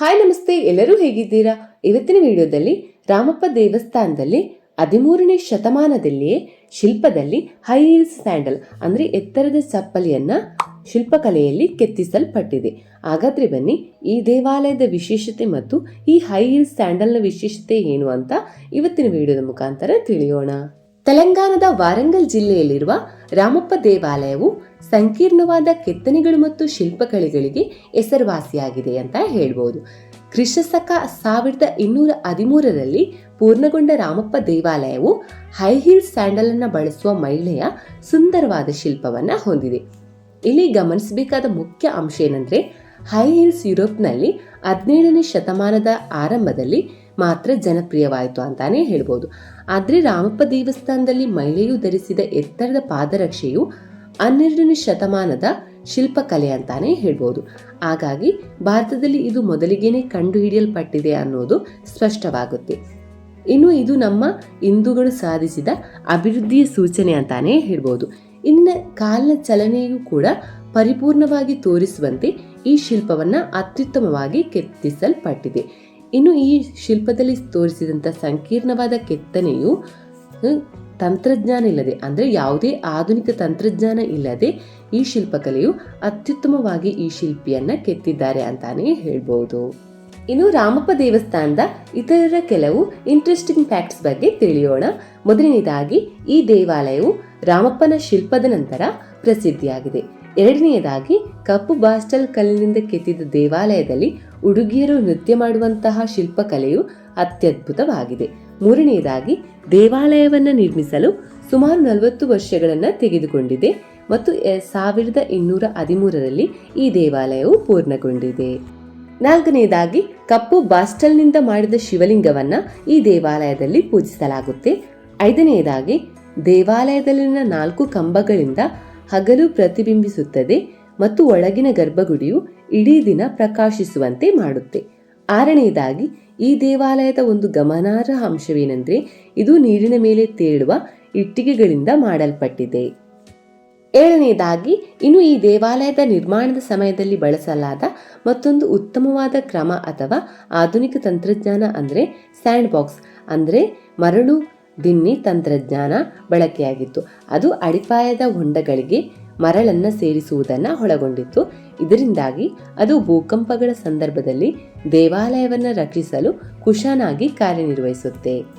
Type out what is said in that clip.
Hi ನಮಸ್ತೆ, ಎಲ್ಲರೂ ಹೇಗಿದ್ದೀರಾ? ಇವತ್ತಿನ ವಿಡಿಯೋದಲ್ಲಿ ರಾಮಪ್ಪ ದೇವಸ್ಥಾನದಲ್ಲಿ ಹದಿಮೂರನೇ ಶತಮಾನದಲ್ಲಿಯೇ ಶಿಲ್ಪದಲ್ಲಿ ಹೈ ಹೀಲ್ಸ್ ಸ್ಯಾಂಡಲ್ ಅಂದ್ರೆ ಎತ್ತರದ ಚಪ್ಪಲಿಯನ್ನ ಶಿಲ್ಪಕಲೆಯಲ್ಲಿ ಕೆತ್ತಿಸಲ್ಪಟ್ಟಿದೆ. ಹಾಗಾದ್ರೆ ಬನ್ನಿ, ಈ ದೇವಾಲಯದ ವಿಶೇಷತೆ ಮತ್ತು ಈ ಹೈ ಹೀಲ್ಸ್ ಸ್ಯಾಂಡಲ್ನ ವಿಶೇಷತೆ ಏನು ಅಂತ ಇವತ್ತಿನ ವಿಡಿಯೋದ ಮುಖಾಂತರ ತಿಳಿಯೋಣ. ತೆಲಂಗಾಣದ ವಾರಂಗಲ್ ಜಿಲ್ಲೆಯಲ್ಲಿರುವ ರಾಮಪ್ಪ ದೇವಾಲಯವು ಸಂಕೀರ್ಣವಾದ ಕೆತ್ತನೆಗಳು ಮತ್ತು ಶಿಲ್ಪಕಲೆಗಳಿಗೆ ಹೆಸರುವಾಸಿಯಾಗಿದೆ ಅಂತ ಹೇಳ್ಬೋದು. ಕ್ರಿಶಸಕ ಸಾವಿರದ ಇನ್ನೂರ ಹದಿಮೂರರಲ್ಲಿ ಪೂರ್ಣಗೊಂಡ ರಾಮಪ್ಪ ದೇವಾಲಯವು ಹೈ ಹೀಲ್ ಸ್ಯಾಂಡಲ್ ಅನ್ನು ಬಳಸುವ ಮಹಿಳೆಯ ಸುಂದರವಾದ ಶಿಲ್ಪವನ್ನು ಹೊಂದಿದೆ. ಇಲ್ಲಿ ಗಮನಿಸಬೇಕಾದ ಮುಖ್ಯ ಅಂಶ ಏನಂದ್ರೆ, ಹೈ ಹೀಲ್ಸ್ ಯುರೋಪ್ನಲ್ಲಿ ಹದಿನೇಳನೇ ಶತಮಾನದ ಆರಂಭದಲ್ಲಿ ಮಾತ್ರ ಜನಪ್ರಿಯವಾಯಿತು ಅಂತಾನೆ ಹೇಳ್ಬೋದು. ಆದರೆ ರಾಮಪ್ಪ ದೇವಸ್ಥಾನದಲ್ಲಿ ಮಹಿಳೆಯು ಧರಿಸಿದ ಎತ್ತರದ ಪಾದರಕ್ಷೆಯು ಹನ್ನೆರಡನೇ ಶತಮಾನದ ಶಿಲ್ಪಕಲೆ ಅಂತಾನೆ ಹೇಳ್ಬೋದು. ಹಾಗಾಗಿ ಭಾರತದಲ್ಲಿ ಇದು ಮೊದಲಿಗೆನೆ ಕಂಡುಹಿಡಿಯಲ್ಪಟ್ಟಿದೆ ಅನ್ನೋದು ಸ್ಪಷ್ಟವಾಗುತ್ತೆ. ಇನ್ನು ಇದು ನಮ್ಮ ಹಿಂದೂಗಳು ಸಾಧಿಸಿದ ಅಭಿವೃದ್ಧಿಯ ಸೂಚನೆ ಅಂತಾನೆ ಹೇಳ್ಬೋದು. ಇನ್ನು ಕಾಲಿನ ಚಲನೆಯೂ ಕೂಡ ಪರಿಪೂರ್ಣವಾಗಿ ತೋರಿಸುವಂತೆ ಈ ಶಿಲ್ಪವನ್ನ ಅತ್ಯುತ್ತಮವಾಗಿ ಕೆತ್ತಿಸಲ್ಪಟ್ಟಿದೆ. ಇನ್ನು ಈ ಶಿಲ್ಪದಲ್ಲಿ ತೋರಿಸಿದಂಥ ಸಂಕೀರ್ಣವಾದ ಕೆತ್ತನೆಯು ತಂತ್ರಜ್ಞಾನ ಇಲ್ಲದೆ, ಅಂದರೆ ಯಾವುದೇ ಆಧುನಿಕ ತಂತ್ರಜ್ಞಾನ ಇಲ್ಲದೆ ಈ ಶಿಲ್ಪಕಲೆಯು ಅತ್ಯುತ್ತಮವಾಗಿ ಈ ಶಿಲ್ಪಿಯನ್ನು ಕೆತ್ತಿದ್ದಾರೆ ಅಂತಾನೆ ಹೇಳ್ಬೋದು. ಇನ್ನು ರಾಮಪ್ಪ ದೇವಸ್ಥಾನದ ಇತರರ ಕೆಲವು ಇಂಟ್ರೆಸ್ಟಿಂಗ್ ಫ್ಯಾಕ್ಟ್ಸ್ ಬಗ್ಗೆ ತಿಳಿಯೋಣ. ಮೊದಲನೇದಾಗಿ, ಈ ದೇವಾಲಯವು ರಾಮಪ್ಪನ ಶಿಲ್ಪದ ನಂತರ ಪ್ರಸಿದ್ಧಿಯಾಗಿದೆ. ಎರಡನೆಯದಾಗಿ, ಕಪ್ಪು ಬಾಸ್ಟಲ್ ಕಲ್ಲಿನಿಂದ ಕೆತ್ತಿದ ದೇವಾಲಯದಲ್ಲಿ ಹುಡುಗಿಯರು ನೃತ್ಯ ಮಾಡುವಂತಹ ಶಿಲ್ಪಕಲೆಯು ಅತ್ಯದ್ಭುತವಾಗಿದೆ. ಮೂರನೆಯದಾಗಿ, ದೇವಾಲಯವನ್ನು ನಿರ್ಮಿಸಲು ಸುಮಾರು ನಲವತ್ತು ವರ್ಷಗಳನ್ನು ತೆಗೆದುಕೊಂಡಿದೆ ಮತ್ತು ಸಾವಿರದ ಇನ್ನೂರ ಹದಿಮೂರರಲ್ಲಿ ಈ ದೇವಾಲಯವು ಪೂರ್ಣಗೊಂಡಿದೆ. ನಾಲ್ಕನೆಯದಾಗಿ, ಕಪ್ಪು ಬಾಸ್ಟಲ್ನಿಂದ ಮಾಡಿದ ಶಿವಲಿಂಗವನ್ನ ಈ ದೇವಾಲಯದಲ್ಲಿ ಪೂಜಿಸಲಾಗುತ್ತೆ. ಐದನೆಯದಾಗಿ, ದೇವಾಲಯದಲ್ಲಿನ ನಾಲ್ಕು ಕಂಬಗಳಿಂದ ಹಗಲು ಪ್ರತಿಬಿಂಬಿಸುತ್ತದೆ ಮತ್ತು ಒಳಗಿನ ಗರ್ಭಗುಡಿಯು ಇಡೀ ದಿನ ಪ್ರಕಾಶಿಸುವಂತೆ ಮಾಡುತ್ತೆ. ಆರನೆಯದಾಗಿ, ಈ ದೇವಾಲಯದ ಒಂದು ಗಮನಾರ್ಹ ಅಂಶವೇನೆಂದರೆ, ಇದು ನೀರಿನ ಮೇಲೆ ತೇಳುವ ಇಟ್ಟಿಗೆಗಳಿಂದ ಮಾಡಲ್ಪಟ್ಟಿದೆ. ಏಳನೆಯದಾಗಿ, ಇನ್ನು ಈ ದೇವಾಲಯದ ನಿರ್ಮಾಣದ ಸಮಯದಲ್ಲಿ ಬಳಸಲಾದ ಮತ್ತೊಂದು ಉತ್ತಮವಾದ ಕ್ರಮ ಅಥವಾ ಆಧುನಿಕ ತಂತ್ರಜ್ಞಾನ ಅಂದರೆ ಸ್ಯಾಂಡ್ ಬಾಕ್ಸ್ ಅಂದರೆ ಮರಳು ದಿನ್ನಿ ತಂತ್ರಜ್ಞಾನ ಬಳಕೆಯಾಗಿತ್ತು. ಅದು ಅಡಿಪಾಯದ ಹೊಂಡಗಳಿಗೆ ಮರಳನ್ನು ಸೇರಿಸುವುದನ್ನು ಒಳಗೊಂಡಿತ್ತು. ಇದರಿಂದಾಗಿ ಅದು ಭೂಕಂಪಗಳ ಸಂದರ್ಭದಲ್ಲಿ ದೇವಾಲಯವನ್ನು ರಕ್ಷಿಸಲು ಕುಶನಾಗಿ ಕಾರ್ಯನಿರ್ವಹಿಸುತ್ತೆ.